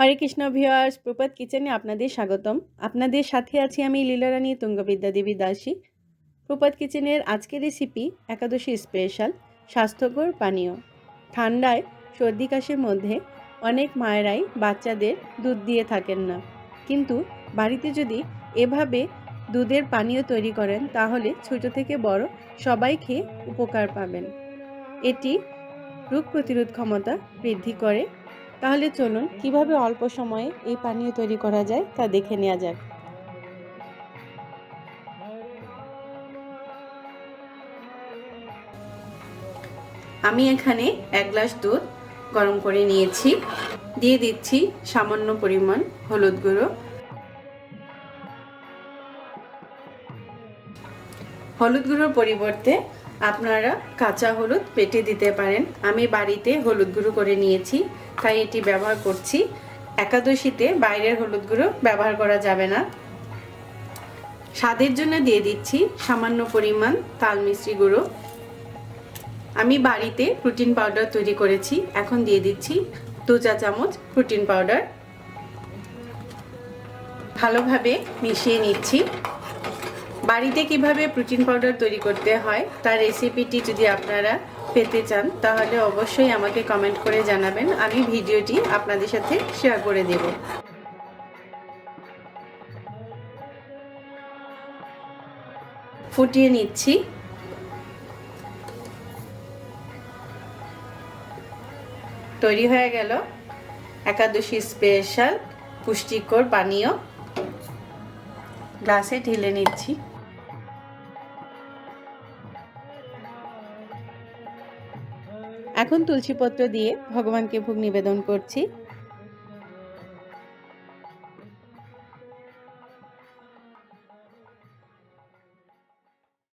হরে Krishna viewers প্রপাত কিচেনে আপনাদের স্বাগতম। আপনাদের সাথে আছি আমি লীলারানী তুঙ্গবিদ্যা দেবী দাসী। প্রপাত কিচেনের আজকের রেসিপি একাদশী স্পেশাল স্বাস্থ্যকর পানীয়। ঠান্ডায় সর্দি কাশির মধ্যে অনেক মায়েরাই বাচ্চাদের দুধ দিয়ে থাকেন না। কিন্তু বাড়িতে যদি এভাবে দুধের পানীয় তৈরি করেন, তাহলে ছোট থেকে বড় সবাই খেয়ে উপকার পাবেন। এটি রোগ প্রতিরোধ ক্ষমতা বৃদ্ধি করে তাহলে চলুন, কীভাবে অল্প সময়ে এই পানীয় তৈরি করা যায় তা দেখে নেওয়া যাক। আমি এখানে এক গ্লাস দুধ গরম করে নিয়েছি। দিয়ে দিচ্ছি সামান্য পরিমাণ হলুদ গুঁড়ো। হলুদ গুঁড়োর পরিবর্তে আপনারা কাঁচা হলুদ পেটে দিতে পারেন। আমি বাড়িতে হলুদ গুঁড়ো করে নিয়েছি, তাই এটি ব্যবহার করছি। একাদশীতে বাইরের হলুদ গুঁড়ো ব্যবহার করা যাবে না। স্বাদের জন্য দিয়ে দিচ্ছি সামান্য পরিমাণ তাল মিশ্রি গুঁড়ো। আমি বাড়িতে প্রোটিন পাউডার তৈরি করেছি, এখন দিয়ে দিচ্ছি দু চা চামচ প্রোটিন পাউডার। ভালোভাবে মিশিয়ে নিচ্ছি। বাড়িতে কীভাবে প্রোটিন পাউডার তৈরি করতে হয়, তার রেসিপিটি যদি আপনারা পেতে চান, তাহলে অবশ্যই আমাকে কমেন্ট করে জানাবেন। আমি ভিডিওটি আপনাদের সাথে শেয়ার করে দেব। ফুটিয়ে নিচ্ছি। তৈরি হয়ে গেল। একাদশী স্পেশাল পুষ্টিকর পানীয়। গ্লাসে ঢেলে নিচ্ছি। এখন তুলসীপত্র দিয়ে ভগবানকে ভোগ নিবেদন করছি।